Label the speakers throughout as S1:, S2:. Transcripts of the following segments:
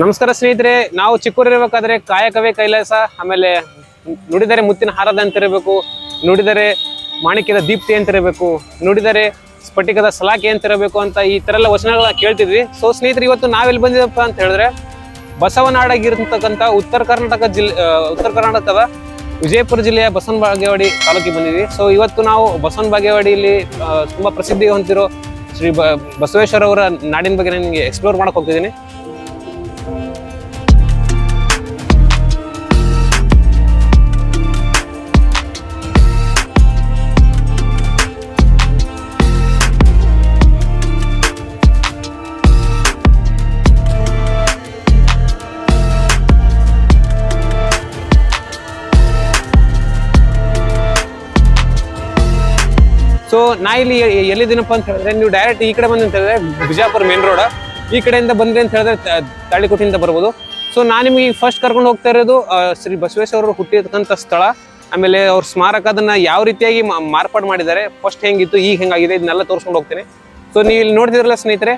S1: ನಮಸ್ಕಾರ ಸ್ನೇಹಿತರೆ, ನಾವು ಚಿಕ್ಕೂರಿರ್ಬೇಕಾದ್ರೆ ಕಾಯಕವೇ ಕೈಲಾಸ, ಆಮೇಲೆ ನುಡಿದರೆ ಮುತ್ತಿನ ಹಾರದ ಅಂತಿರಬೇಕು ನುಡಿದರೆ ಮಾಣಿಕ್ಯದ ದೀಪ್ತಿ ಅಂತಿರಬೇಕು ನುಡಿದರೆ ಸ್ಫಟಿಕದ ಸಲಾಕೆ ಅಂತಿರಬೇಕು ಅಂತ ಈ ತರ ಎಲ್ಲ ವಚನಗಳನ್ನ ಕೇಳ್ತಿದ್ವಿ. ಸೊ ಸ್ನೇಹಿತರೆ, ಇವತ್ತು ನಾವೆಲ್ಲಿ ಬಂದಿದ್ದಪ್ಪ ಅಂತ ಹೇಳಿದ್ರೆ, ಬಸವನಾಡಾಗಿರ್ತಕ್ಕಂಥ ಉತ್ತರ ಕರ್ನಾಟಕ ಜಿಲ್ಲೆ ಉತ್ತರ ಕರ್ನಾಟಕದ ವಿಜಯಪುರ ಜಿಲ್ಲೆಯ ಬಸವನ ಬಾಗೇವಾಡಿ ತಾಲೂಕಿಗೆ ಬಂದಿದ್ವಿ. ಸೊ ಇವತ್ತು ನಾವು ಬಸವನ ಬಾಗೇವಾಡಿಯಲ್ಲಿ ತುಂಬ ಪ್ರಸಿದ್ಧಿ ಹೊಂದಿರೋ ಶ್ರೀ ಬಸವೇಶ್ವರ ಅವರ ನಾಡಿನ ಬಗ್ಗೆ ನಿಮಗೆ ಎಕ್ಸ್ಪ್ಲೋರ್ ಮಾಡಕ್ ಹೋಗ್ತಿದ್ದೀನಿ. ಸೊ ನಾ ಇಲ್ಲಿ ಎಲ್ಲಿದ್ದೀನಪ್ಪ ಅಂತ ಹೇಳಿದ್ರೆ, ನೀವು ಡೈರೆಕ್ಟ್ ಈ ಕಡೆ ಬಂದಂತ ಹೇಳಿದ್ರೆ ಬಿಜಾಪುರ ಮೇನ್ ರೋಡ್ ಈ ಕಡೆಯಿಂದ ಬಂದ್ರೆ ಅಂತ ಹೇಳಿದ್ರೆ ತಾಳಿಕೋಟಿಯಿಂದ ಬರ್ಬೋದು. ಸೊ ನಾನು ನಿಮಗೆ ಫಸ್ಟ್ ಕರ್ಕೊಂಡು ಹೋಗ್ತಾ ಇರೋದು ಶ್ರೀ ಶ್ರೀ ಅವರು ಹುಟ್ಟಿರ್ತಕ್ಕಂಥ ಸ್ಥಳ. ಆಮೇಲೆ ಅವ್ರ ಸ್ಮಾರಕ ಅದನ್ನ ಯಾವ ರೀತಿಯಾಗಿ ಮಾರ್ಪಾಡು ಮಾಡಿದ್ದಾರೆ ಫಸ್ಟ್ ಹೆಂಗಿತ್ತು, ಈಗ ಹೆಂಗಾಗಿದೆ, ಇದನ್ನೆಲ್ಲ ತೋರಿಸ್ಕೊಂಡು ಹೋಗ್ತೀನಿ. ಸೊ ನೀವು ಇಲ್ಲಿ ನೋಡ್ತಿದ್ರಲ್ಲ ಸ್ನೇಹಿತರೆ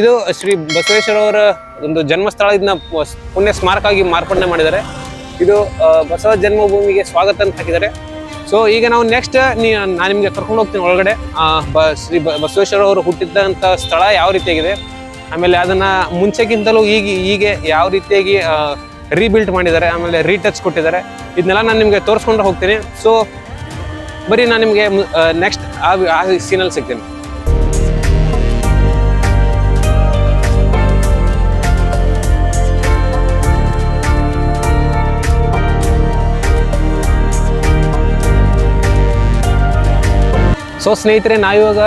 S1: ಇದು ಶ್ರೀ ಬಸವೇಶ್ವರ ಅವರ ಒಂದು ಜನ್ಮಸ್ಥಳ, ಇದನ್ನ ಪುಣ್ಯ ಸ್ಮಾರಕ ಆಗಿ ಮಾರ್ಪಡಣೆ ಮಾಡಿದ್ದಾರೆ. ಇದು ಬಸವ ಜನ್ಮಭೂಮಿಗೆ ಸ್ವಾಗತ ಅಂತ ಹಾಕಿದ್ದಾರೆ. ಸೊ ಈಗ ನಾವು ನೆಕ್ಸ್ಟ್ ನಾನು ನಿಮಗೆ ಕರ್ಕೊಂಡು ಹೋಗ್ತೀನಿ ಒಳಗಡೆ. ಬ ಶ್ರೀ ಬಸವೇಶ್ವರ ಅವರು ಹುಟ್ಟಿದ್ದಂಥ ಸ್ಥಳ ಯಾವ ರೀತಿಯಾಗಿದೆ? ಆಮೇಲೆ ಅದನ್ನು ಮುಂಚೆಗಿಂತಲೂ ಈಗ ಹೀಗೆ ಯಾವ ರೀತಿಯಾಗಿ ರೀಬಿಲ್ಟ್ ಮಾಡಿದ್ದಾರೆ, ಆಮೇಲೆ ರೀಟಚ್ ಕೊಟ್ಟಿದ್ದಾರೆ, ಇದನ್ನೆಲ್ಲ ನಾನು ನಿಮಗೆ ತೋರಿಸ್ಕೊಂಡು ಹೋಗ್ತೀನಿ. ಸೊ ಬರೀ ನಾನು ನಿಮಗೆ ನೆಕ್ಸ್ಟ್ ಆ ಸೀನಲ್ಲಿ ಸಿಗ್ತೀನಿ. ಸೊ ಸ್ನೇಹಿತರೆ, ನಾವಿವಾಗ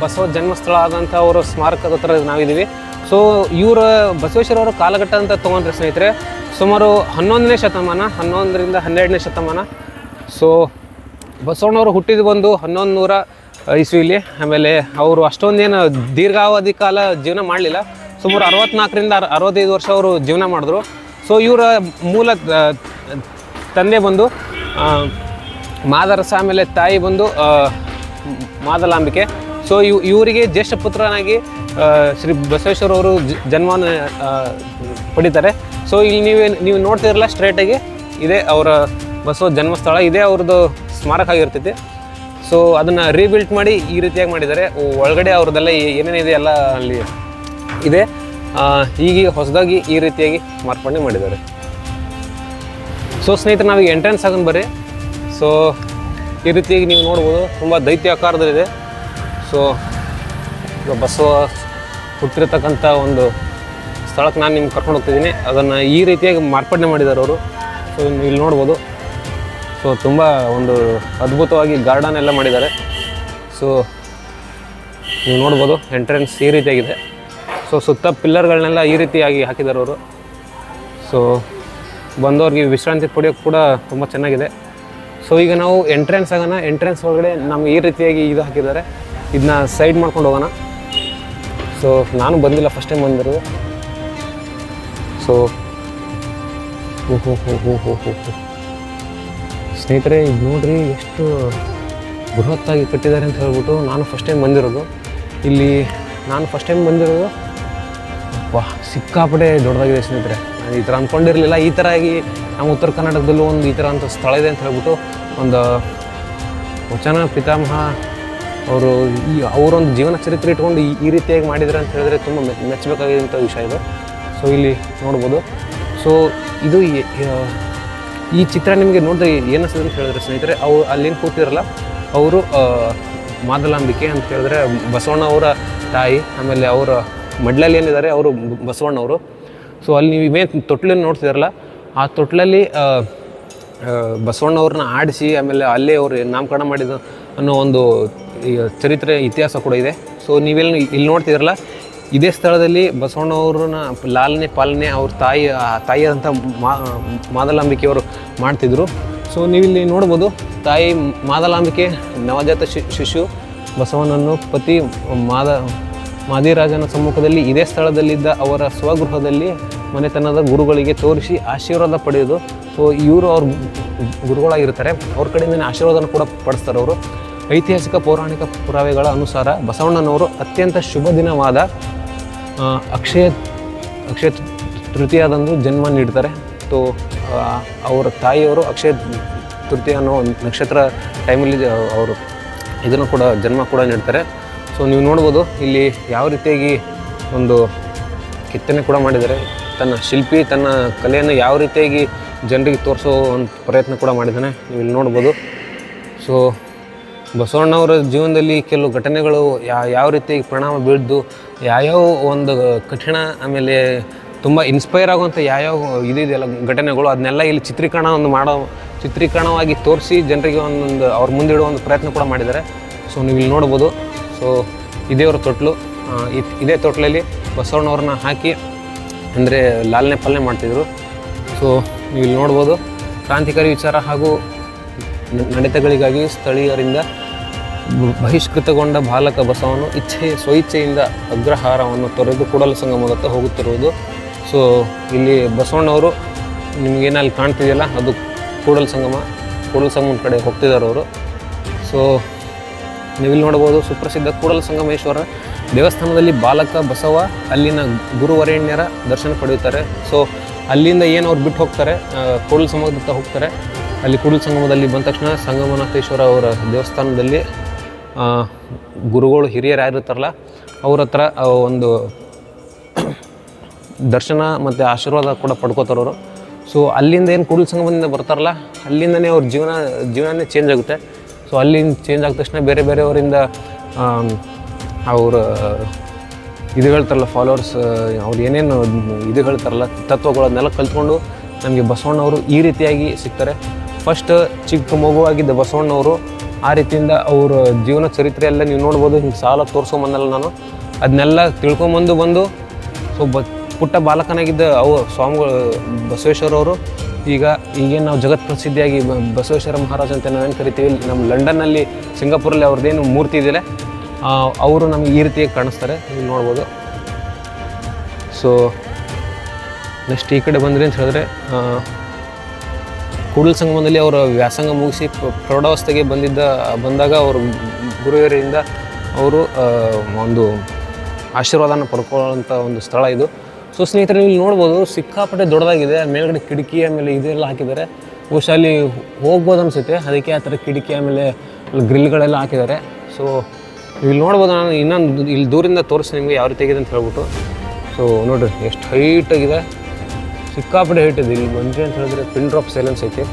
S1: ಬಸವ ಜನ್ಮಸ್ಥಳ ಆದಂಥ ಅವರ ಸ್ಮಾರಕದ ಹತ್ರ ನಾವಿದ್ದೀವಿ. ಸೊ ಇವರ ಬಸವೇಶ್ವರ ಅವರ ಕಾಲಘಟ್ಟ ಅಂತ ತೊಗೊಂಡ್ರೆ ಸ್ನೇಹಿತರೆ, ಸುಮಾರು ಹನ್ನೊಂದನೇ ಶತಮಾನ, ಹನ್ನೊಂದರಿಂದ ಹನ್ನೆರಡನೇ ಶತಮಾನ. ಸೊ ಬಸವಣ್ಣವರು ಹುಟ್ಟಿದ ಬಂದು ಹನ್ನೊಂದು ನೂರ ಇಸ್ವಿಲಿ. ಆಮೇಲೆ ಅವರು ಅಷ್ಟೊಂದೇನು ದೀರ್ಘಾವಧಿ ಕಾಲ ಜೀವನ ಮಾಡಲಿಲ್ಲ. ಸುಮಾರು ಅರವತ್ನಾಲ್ಕರಿಂದ ಅರ, ಅರವತ್ತೈದು ವರ್ಷ ಅವರು ಜೀವನ ಮಾಡಿದ್ರು. ಸೊ ಇವರ ಮೂಲ ತಂದೆ ಬಂದು ಮಾದರಸ ಆಮೇಲೆ ತಾಯಿ ಬಂದು ಮಾದಲಾಂಬಿಕೆ. ಸೊ ಇವ್, ಇವರಿಗೆ ಜ್ಯೇಷ್ಠ ಪುತ್ರನಾಗಿ ಶ್ರೀ ಬಸವೇಶ್ವರ ಅವರು ಜನ್ಮವನ್ನು ಪಡಿತಾರೆ. ಸೊ ಇಲ್ಲಿ ನೀವು ನೀವು ನೋಡ್ತಿರಲ್ಲ ಸ್ಟ್ರೇಟಾಗಿ ಇದೇ ಅವರ ಬಸವ ಜನ್ಮಸ್ಥಳ, ಇದೇ ಅವ್ರದ್ದು ಸ್ಮಾರಕ ಆಗಿರ್ತೈತಿ. ಸೊ ಅದನ್ನು ರೀಬಿಲ್ಟ್ ಮಾಡಿ ಈ ರೀತಿಯಾಗಿ ಮಾಡಿದ್ದಾರೆ. ಒಳಗಡೆ ಅವ್ರದ್ದೆಲ್ಲ ಏನೇನಿದೆ ಎಲ್ಲ ಅಲ್ಲಿ ಇದೆ. ಈಗ ಹೊಸದಾಗಿ ಈ ರೀತಿಯಾಗಿ ಮಾರ್ಪಣೆ ಮಾಡಿದ್ದಾರೆ. ಸೊ ಸ್ನೇಹಿತರೆ, ನಾವೀಗ ಎಂಟ್ರೆನ್ಸ್ ಆಗೋಣ ಬರ್ರಿ. ಸೊ ಈ ರೀತಿಯಾಗಿ ನೀವು ನೋಡ್ಬೋದು, ತುಂಬ ದೈತ್ಯ ಆಕಾರದಲ್ಲಿದೆ ಸೊ ಬಸವ ಹುಟ್ಟಿರ್ತಕ್ಕಂಥ ಒಂದು ಸ್ಥಳಕ್ಕೆ ನಾನು ನಿಮ್ಗೆ ಕರ್ಕೊಂಡು ಹೋಗ್ತಿದ್ದೀನಿ. ಅದನ್ನು ಈ ರೀತಿಯಾಗಿ ಮಾರ್ಪಡಣೆ ಮಾಡಿದ್ದಾರೆ ಅವರು. ಸೊ ಇಲ್ಲಿ ನೋಡ್ಬೋದು. ಸೊ ತುಂಬ ಒಂದು ಅದ್ಭುತವಾಗಿ ಗಾರ್ಡನ್ ಎಲ್ಲ ಮಾಡಿದ್ದಾರೆ. ಸೊ ನೀವು ನೋಡ್ಬೋದು ಎಂಟ್ರೆನ್ಸ್ ಈ ರೀತಿಯಾಗಿದೆ. ಸೊ ಸುತ್ತ ಪಿಲ್ಲರ್ಗಳನ್ನೆಲ್ಲ ಈ ರೀತಿಯಾಗಿ ಹಾಕಿದ್ದಾರೆ ಅವರು. ಸೊ ಬಂದವ್ರಿಗೆ ವಿಶ್ರಾಂತಿ ಪಡೆಯೋಕ್ಕೆ ಕೂಡ ತುಂಬ ಚೆನ್ನಾಗಿದೆ. ಸೊ ಈಗ ನಾವು ಎಂಟ್ರೆನ್ಸ್ ಆಗೋಣ. ಎಂಟ್ರೆನ್ಸ್ ಒಳಗಡೆ ನಮ್ಗೆ ಈ ರೀತಿಯಾಗಿ ಇದು ಹಾಕಿದ್ದಾರೆ. ಇದನ್ನ ಸೈಡ್ ಮಾಡ್ಕೊಂಡು ಹೋಗೋಣ. ಸೊ ನಾನು ಬಂದಿಲ್ಲ ಫಸ್ಟ್ ಟೈಮ್ ಬಂದಿರೋದು. ಸೊ ಹ್ಞೂ ಹೋ ಹೋ ಹೋ ಹೋ ಹೋ ಹ್ಞೂ ಸ್ನೇಹಿತರೆ, ಇದು ನೋಡ್ರಿ ಎಷ್ಟು ಬೃಹತ್ತಾಗಿ ಕಟ್ಟಿದ್ದಾರೆ ಅಂತ ಹೇಳ್ಬಿಟ್ಟು ನಾನು ಫಸ್ಟ್ ಟೈಮ್ ಬಂದಿರೋದು. ಇಲ್ಲಿ ನಾನು ಫಸ್ಟ್ ಟೈಮ್ ಬಂದಿರೋದು ವಾ ಸಿಕ್ಕಾಪಟ್ಟೆ ದೊಡ್ಡದಾಗಿದೆ ಸ್ನೇಹಿತರೆ. ನಾನು ಈ ಥರ ಅಂದ್ಕೊಂಡಿರಲಿಲ್ಲ. ಈ ಥರ ಆಗಿ ನಮ್ಮ ಉತ್ತರ ಕರ್ನಾಟಕದಲ್ಲೂ ಒಂದು ಈ ಥರ ಅಂತ ಸ್ಥಳ ಇದೆ ಅಂತ ಹೇಳ್ಬಿಟ್ಟು ಒಂದು, ವಚನ ಪಿತಾಮಹ ಅವರು ಈ ಅವರೊಂದು ಜೀವನ ಚರಿತ್ರೆ ಇಟ್ಕೊಂಡು ಈ ರೀತಿಯಾಗಿ ಮಾಡಿದರೆ ಅಂತ ಹೇಳಿದ್ರೆ ತುಂಬ ಮೆಚ್ಚ ಮೆಚ್ಚಬೇಕಾಗಿದ್ದಂಥ ವಿಷಯ ಇದು. ಸೊ ಇಲ್ಲಿ ನೋಡ್ಬೋದು. ಸೊ ಇದು ಈ ಚಿತ್ರ ನಿಮಗೆ ನೋಡಿದ್ರೆ ಏನು ಅಂತ ಹೇಳಿದ್ರೆ ಸ್ನೇಹಿತರೆ, ಅವು ಅಲ್ಲೇನು ಕೂತಿರಲ್ಲ, ಅವರು ಮಾದಲಾಂಬಿಕೆ ಅಂತ ಹೇಳಿದ್ರೆ ಬಸವಣ್ಣ ಅವರ ತಾಯಿ, ಆಮೇಲೆ ಅವರ ಮಡ್ಲಲ್ಲಿ ಏನಿದ್ದಾರೆ ಅವರು ಬಸವಣ್ಣವರು. ಸೊ ಅಲ್ಲಿ ನೀವು ಇವೇನು ತೊಟ್ಲನ್ನು ನೋಡ್ತಿದಾರಲ್ಲ ಆ ತೊಟ್ಲಲ್ಲಿ ಬಸವಣ್ಣವ್ರನ್ನ ಆಡಿಸಿ, ಆಮೇಲೆ ಅಲ್ಲೇ ಅವರು ನಾಮಕರಣ ಮಾಡಿದ ಅನ್ನೋ ಒಂದು ಚರಿತ್ರೆ, ಇತಿಹಾಸ ಕೂಡ ಇದೆ. ಸೊ ನೀವೆಲ್ಲಿ ಇಲ್ಲಿ ನೋಡ್ತಿದ್ರಲ್ಲ ಇದೇ ಸ್ಥಳದಲ್ಲಿ ಬಸವಣ್ಣವ್ರನ್ನ ಲಾಲನೆ ಪಾಲನೆ ಅವ್ರ ತಾಯಿ ತಾಯಿಯಾದಂಥ ಮಾದಲಾಂಬಿಕೆಯವರು ಮಾಡ್ತಿದ್ರು. ಸೊ ನೀವಿಲ್ಲಿ ನೋಡ್ಬೋದು, ತಾಯಿ ಮಾದಲಾಂಬಿಕೆ, ನವಜಾತ ಶಿಶು ಬಸವಣ್ಣನ್ನು ಪತಿ ಮಾದ ಮಾದಿರಾಜನ ಸಮ್ಮುಖದಲ್ಲಿ ಇದೇ ಸ್ಥಳದಲ್ಲಿದ್ದ ಅವರ ಸ್ವಗೃಹದಲ್ಲಿ ಮನೆತನದ ಗುರುಗಳಿಗೆ ತೋರಿಸಿ ಆಶೀರ್ವಾದ ಪಡೆಯೋದು. ಸೊ ಇವರು ಅವ್ರ ಗುರುಗಳಾಗಿರ್ತಾರೆ. ಅವ್ರ ಕಡೆಯಿಂದನೇ ಆಶೀರ್ವಾದನ ಕೂಡ ಪಡಿಸ್ತಾರೆ ಅವರು. ಐತಿಹಾಸಿಕ ಪೌರಾಣಿಕ ಪುರಾವೆಗಳ ಅನುಸಾರ ಬಸವಣ್ಣನವರು ಅತ್ಯಂತ ಶುಭ ದಿನವಾದ ಅಕ್ಷಯ ಅಕ್ಷಯ ತೃತೀಯದಂದು ಜನ್ಮ ನೀಡ್ತಾರೆ. ಸೊ ಅವರ ತಾಯಿಯವರು ಅಕ್ಷಯ ತೃತೀಯ ಅನ್ನೋ ನಕ್ಷತ್ರ ಟೈಮಲ್ಲಿ ಅವರು ಇದನ್ನು ಕೂಡ ಜನ್ಮ ಕೂಡ ನೀಡ್ತಾರೆ. ಸೊ ನೀವು ನೋಡ್ಬೋದು ಇಲ್ಲಿ ಯಾವ ರೀತಿಯಾಗಿ ಒಂದು ಕೆತ್ತನೆ ಕೂಡ ಮಾಡಿದ್ದಾರೆ. ತನ್ನ ಶಿಲ್ಪಿ, ತನ್ನ ಕಲೆಯನ್ನು ಯಾವ ರೀತಿಯಾಗಿ ಜನರಿಗೆ ತೋರಿಸೋ ಒಂದು ಪ್ರಯತ್ನ ಕೂಡ ಮಾಡಿದ್ದಾನೆ. ನೀವು ಇಲ್ಲಿ ನೋಡ್ಬೋದು. ಸೊ ಬಸವಣ್ಣವರ ಜೀವನದಲ್ಲಿ ಕೆಲವು ಘಟನೆಗಳು ಯಾ, ಯಾವ ರೀತಿಯಾಗಿ ಪರಿಣಾಮ ಬೀಳ್ದು ಯಾವ್ಯಾವ ಒಂದು ಕಠಿಣ ಆಮೇಲೆ ತುಂಬ ಇನ್ಸ್ಪೈರ್ ಆಗುವಂಥ ಯಾವ್ಯಾವ ಇದಿದೆಯಲ್ಲ ಘಟನೆಗಳು, ಅದನ್ನೆಲ್ಲ ಇಲ್ಲಿ ಚಿತ್ರೀಕರಣ ಒಂದು ಮಾಡೋ, ಚಿತ್ರೀಕರಣವಾಗಿ ತೋರಿಸಿ ಜನರಿಗೆ ಒಂದೊಂದು ಅವ್ರ ಮುಂದಿಡುವ ಒಂದು ಪ್ರಯತ್ನ ಕೂಡ ಮಾಡಿದ್ದಾರೆ. ಸೊ ನೀವು ಇಲ್ಲಿ ನೋಡ್ಬೋದು. ಸೊ ಇದೇ ಅವ್ರ ತೊಟ್ಲು. ಇದೇ ತೊಟ್ಲಲ್ಲಿ ಬಸವಣ್ಣವ್ರನ್ನ ಹಾಕಿ ಅಂದರೆ ಲಾಲನೆ ಪಾಲನೆ ಮಾಡ್ತಿದ್ರು. ಸೊ ನೀವು ಇಲ್ಲಿ ನೋಡ್ಬೋದು ಕ್ರಾಂತಿಕಾರಿ ವಿಚಾರ ಹಾಗೂ ನಡೆತಗಳಿಗಾಗಿ ಸ್ಥಳೀಯರಿಂದ ಬಹಿಷ್ಕೃತಗೊಂಡ ಬಾಲಕ ಬಸವನು ಇಚ್ಛೆ, ಸ್ವಇಚ್ಛೆಯಿಂದ ಅಗ್ರಹಾರವನ್ನು ತೊರೆದು ಕೂಡಲ ಸಂಗಮದತ್ತ ಹೋಗುತ್ತಿರುವುದು. ಸೊ ಇಲ್ಲಿ ಬಸವಣ್ಣವರು ನಿಮಗೇನು ಅಲ್ಲಿ ಕಾಣ್ತಿದೆಯಲ್ಲ, ಅದು ಕೂಡಲ ಸಂಗಮ, ಕೂಡಲ ಸಂಗಮದ ಕಡೆ ಹೋಗ್ತಿದ್ದಾರೆ ಅವರು. ಸೊ ನೀವಿಲ್ಲಿ ನೋಡ್ಬೋದು ಸುಪ್ರಸಿದ್ಧ ಕೂಡಲ ಸಂಗಮೇಶ್ವರ ದೇವಸ್ಥಾನದಲ್ಲಿ ಬಾಲಕ ಬಸವ ಅಲ್ಲಿನ ಗುರುವರೇಣ್ಯರ ದರ್ಶನ ಪಡೆಯುತ್ತಾರೆ. ಸೊ ಅಲ್ಲಿಂದ ಏನು ಅವ್ರು ಬಿಟ್ಟು ಹೋಗ್ತಾರೆ? ಕೂಡಲ ಸಂಗಮದತ್ತ ಹೋಗ್ತಾರೆ. ಅಲ್ಲಿ ಕೂಡಲ ಸಂಗಮದಲ್ಲಿ ಬಂದ ತಕ್ಷಣ ಸಂಗಮನಾಥೇಶ್ವರ ಅವರ ದೇವಸ್ಥಾನದಲ್ಲಿ ಗುರುಗಳು ಹಿರಿಯರು ಯಾರಿರ್ತಾರಲ್ಲ ಅವ್ರ ಹತ್ರ ಒಂದು ದರ್ಶನ ಮತ್ತು ಆಶೀರ್ವಾದ ಕೂಡ ಪಡ್ಕೋತಾರೆ ಅವರು. ಸೊ ಅಲ್ಲಿಂದ ಏನು ಕೂಡಲ ಸಂಗಮದಿಂದ ಬರ್ತಾರಲ್ಲ, ಅಲ್ಲಿಂದನೇ ಅವ್ರ ಜೀವನ, ಜೀವನನೇ ಚೇಂಜ್ ಆಗುತ್ತೆ. ಸೊ ಅಲ್ಲಿ ಚೇಂಜ್ ಆದ ತಕ್ಷಣ ಬೇರೆ ಬೇರೆಯವರಿಂದ ಅವ್ರ, ಇದು ಹೇಳ್ತಾರಲ್ಲ ಫಾಲೋವರ್ಸ್ ಅವ್ರು ಏನೇನು ಇದು ಹೇಳ್ತಾರಲ್ಲ ತತ್ವಗಳನ್ನೆಲ್ಲ ಕಲ್ತ್ಕೊಂಡು ನಮಗೆ ಬಸವಣ್ಣವರು ಈ ರೀತಿಯಾಗಿ ಸಿಗ್ತಾರೆ. ಫಸ್ಟ್ ಚಿಕ್ಕ ಮಗುವಾಗಿದ್ದ ಬಸವಣ್ಣವರು ಆ ರೀತಿಯಿಂದ ಅವ್ರ ಜೀವನ ಚರಿತ್ರೆ ಎಲ್ಲ ನೀವು ನೋಡ್ಬೋದು, ಹಿಂಗೆ ಸಾಲ ತೋರಿಸ್ಕೊಂಬಂದಲ್ಲ ನಾನು. ಅದನ್ನೆಲ್ಲ ತಿಳ್ಕೊಂಬಂದು ಬಂದು, ಸೊ, ಬ, ಪುಟ್ಟ ಬಾಲಕನಾಗಿದ್ದ ಅವು ಸ್ವಾಮಿಗಳು ಬಸವೇಶ್ವರವರು ಈಗ ಈಗೇನು ನಾವು ಜಗತ್ ಪ್ರಸಿದ್ಧಿಯಾಗಿ ಬಸವೇಶ್ವರ ಮಹಾರಾಜ್ ಅಂತ ನಾವೇನು ಕರಿತೀವಿ, ನಮ್ಮ ಲಂಡನ್ನಲ್ಲಿ ಸಿಂಗಾಪುರಲ್ಲಿ ಅವ್ರದ್ದೇನು ಮೂರ್ತಿ ಇದೆಯಲ್ಲ ಅವರು ನಮಗೆ ಈ ರೀತಿಯಾಗಿ ಕಾಣಿಸ್ತಾರೆ. ನೀವು ನೋಡ್ಬೋದು. ಸೊ ನೆಕ್ಸ್ಟ್ ಈ ಕಡೆ ಬಂದ್ರಿ ಅಂತ ಹೇಳಿದ್ರೆ ಕೂಡಲ ಸಂಗಮದಲ್ಲಿ ಅವರ ವ್ಯಾಸಂಗ ಮುಗಿಸಿ ಪ್ರ- ಪ್ರೌಢಾವಸ್ಥೆಗೆ ಬಂದಿದ್ದ, ಬಂದಾಗ ಅವರು ಗುರುವರಿಂದ ಅವರು ಒಂದು ಆಶೀರ್ವಾದನ ಪಡ್ಕೊಳ್ಳೋಂಥ ಒಂದು ಸ್ಥಳ ಇದು. ಸೊ ಸ್ನೇಹಿತರೆ ಇಲ್ಲಿ ನೋಡ್ಬೋದು, ಸಿಕ್ಕಾಪಟ್ಟೆ ದೊಡ್ಡದಾಗಿದೆ, ಮೇಲ್ಗಡೆ ಕಿಟಕಿ, ಆಮೇಲೆ ಇದೆಲ್ಲ ಹಾಕಿದ್ದಾರೆ. ಬಹುಶಃ ಅಲ್ಲಿ ಹೋಗ್ಬೋದು ಅನಿಸುತ್ತೆ, ಅದಕ್ಕೆ ಆ ಥರ ಕಿಟಕಿ, ಆಮೇಲೆ ಗ್ರಿಲ್ಗಳೆಲ್ಲ ಹಾಕಿದ್ದಾರೆ. ಸೊ ಇಲ್ಲಿ ನೋಡ್ಬೋದು, ನಾನು ಇನ್ನೊಂದು ಇಲ್ಲಿ ದೂರಿಂದ ತೋರಿಸಿ ನಿಮಗೆ ಯಾವ ರೀತಿ ಆಗಿದೆ ಅಂತ ಹೇಳ್ಬಿಟ್ಟು. ಸೊ, ನೋಡಿರಿ, ಎಷ್ಟು ಹೈಟಾಗಿದೆ ಸಿಕ್ಕಾಪಟ್ಟೆ ಹೈಟ್ ಇದೆ. ಇಲ್ಲಿ ಬಂದ್ರಿ ಅಂತ ಹೇಳಿದ್ರೆ ಪಿನ್ ಡ್ರಾಪ್ ಸೈಲೆನ್ಸ್ ಐತೆ.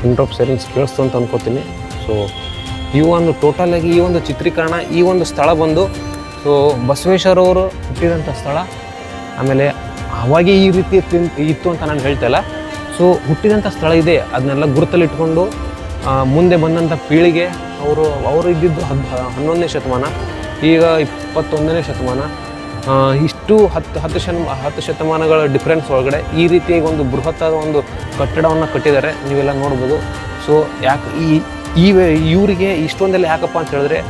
S1: ಪಿನ್ ಡ್ರಾಪ್ ಸೈಲೆನ್ಸ್ ಕೇಳಿಸ್ತು ಅಂತ ಅನ್ಕೋತೀನಿ. ಸೊ ಈ ಒಂದು ಟೋಟಲಾಗಿ ಈ ಒಂದು ಚಿತ್ರೀಕರಣ, ಈ ಒಂದು ಸ್ಥಳ ಬಂದು ಸೊ ಬಸವೇಶ್ವರವರು ಹುಟ್ಟಿದಂಥ ಸ್ಥಳ. ಆಮೇಲೆ ಅವಾಗೆ ಈ ರೀತಿ ಇತ್ತು- ಅಂತ ನಾನು ಹೇಳ್ತಾ ಇಲ್ಲ. ಸೊ ಹುಟ್ಟಿದಂಥ ಸ್ಥಳ ಇದೆ. ಅದನ್ನೆಲ್ಲ ಗುರುತಲ್ಲಿಟ್ಕೊಂಡು ಮುಂದೆ ಬಂದಂಥ ಪೀಳಿಗೆ ಅವರು ಅವರು ಇದ್ದಿದ್ದು ಹದ್ ಹನ್ನೊಂದನೇ ಶತಮಾನ, ಈಗ ಇಪ್ಪತ್ತೊಂದನೇ ಶತಮಾನ. ಇಷ್ಟು ಹತ್ತು ಹತ್ತು ಶತ ಹತ್ತು ಶತಮಾನಗಳ ಡಿಫ್ರೆನ್ಸ್ ಒಳಗಡೆ ಈ ರೀತಿ ಒಂದು ಬೃಹತ್ತಾದ ಒಂದು ಕಟ್ಟಡವನ್ನು ಕಟ್ಟಿದ್ದಾರೆ. ನೀವೆಲ್ಲ ನೋಡ್ಬೋದು. ಸೊ ಯಾಕೆ ಈ ಇವರಿಗೆ ಇಷ್ಟೊಂದೆಲ್ಲ ಯಾಕಪ್ಪ ಅಂತ ಹೇಳಿದ್ರೆ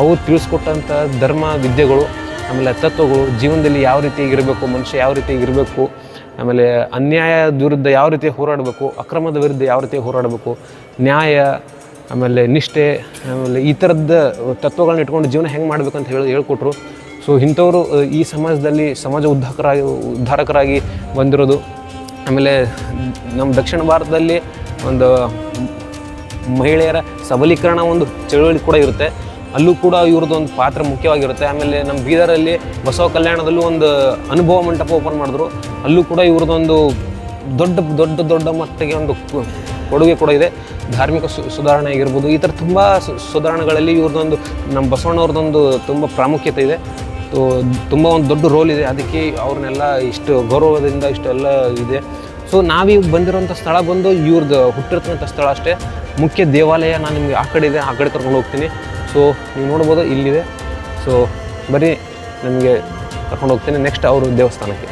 S1: ಅವ್ರು ತಿಳಿಸ್ಕೊಟ್ಟಂಥ ಧರ್ಮ, ವಿದ್ಯೆಗಳು, ಆಮೇಲೆ ತತ್ವಗಳು ಜೀವನದಲ್ಲಿ ಯಾವ ರೀತಿ ಇರಬೇಕು, ಮನುಷ್ಯ ಯಾವ ರೀತಿ ಇರಬೇಕು, ಆಮೇಲೆ ಅನ್ಯಾಯದ ವಿರುದ್ಧ ಯಾವ ರೀತಿ ಹೋರಾಡಬೇಕು, ಅಕ್ರಮದ ವಿರುದ್ಧ ಯಾವ ರೀತಿ ಹೋರಾಡಬೇಕು, ನ್ಯಾಯ, ಆಮೇಲೆ ನಿಷ್ಠೆ, ಆಮೇಲೆ ಈ ಥರದ ತತ್ವಗಳನ್ನ ಇಟ್ಕೊಂಡು ಜೀವನ ಹೆಂಗೆ ಮಾಡಬೇಕು ಅಂತ ಹೇಳಿ ಹೇಳ್ಕೊಟ್ರು. ಸೊ ಇಂಥವರು ಈ ಸಮಾಜದಲ್ಲಿ ಸಮಾಜ ಉದ್ಧಾರಕರಾಗಿ ಉದ್ಧಾರಕರಾಗಿ ಬಂದಿರೋದು. ಆಮೇಲೆ ನಮ್ಮ ದಕ್ಷಿಣ ಭಾರತದಲ್ಲಿ ಒಂದು ಮಹಿಳೆಯರ ಸಬಲೀಕರಣ ಒಂದು ಚಳುವಳಿ ಕೂಡ ಇರುತ್ತೆ. ಅಲ್ಲೂ ಕೂಡ ಇವ್ರದ್ದು ಒಂದು ಪಾತ್ರ ಮುಖ್ಯವಾಗಿರುತ್ತೆ. ಆಮೇಲೆ ನಮ್ಮ ಬೀದರಲ್ಲಿ ಬಸವ ಕಲ್ಯಾಣದಲ್ಲೂ ಒಂದು ಅನುಭವ ಮಂಟಪ ಓಪನ್ ಮಾಡಿದ್ರು. ಅಲ್ಲೂ ಕೂಡ ಇವ್ರದ್ದೊಂದು ದೊಡ್ಡ ದೊಡ್ಡ ದೊಡ್ಡ ಮಟ್ಟಿಗೆ ಒಂದು ಕೊಡುಗೆ ಕೂಡ ಇದೆ. ಧಾರ್ಮಿಕ ಸುಧಾರಣೆ ಆಗಿರ್ಬೋದು, ಈ ಥರ ತುಂಬ ಸುಧಾರಣೆಗಳಲ್ಲಿ ಇವ್ರದ್ದೊಂದು ನಮ್ಮ ಬಸವಣ್ಣವ್ರದ್ದೊಂದು ತುಂಬ ಪ್ರಾಮುಖ್ಯತೆ ಇದೆ. ಸೊ ತುಂಬ ಒಂದು ದೊಡ್ಡ ರೋಲ್ ಇದೆ. ಅದಕ್ಕೆ ಅವ್ರನ್ನೆಲ್ಲ ಇಷ್ಟು ಗೌರವದಿಂದ ಇಷ್ಟೆಲ್ಲ ಇದೆ. ಸೊ ನಾವೀಗ ಬಂದಿರೋಂಥ ಸ್ಥಳ ಬಂದು ಇವ್ರದ್ದು ಹುಟ್ಟಿರ್ತಕ್ಕಂಥ ಸ್ಥಳ ಅಷ್ಟೇ. ಮುಖ್ಯ ದೇವಾಲಯ ನಾನು ನಿಮಗೆ ಆ ಕಡೆ ಇದೆ, ಆ ಕಡೆ ಕರ್ಕೊಂಡು ಹೋಗ್ತೀನಿ. ಸೊ ನೀವು ನೋಡ್ಬೋದು ಇಲ್ಲಿದೆ. ಸೊ ಬರೀ ನಮಗೆ ಕರ್ಕೊಂಡು ಹೋಗ್ತೇನೆ ನೆಕ್ಸ್ಟ್ ಅವರು ದೇವಸ್ಥಾನಕ್ಕೆ.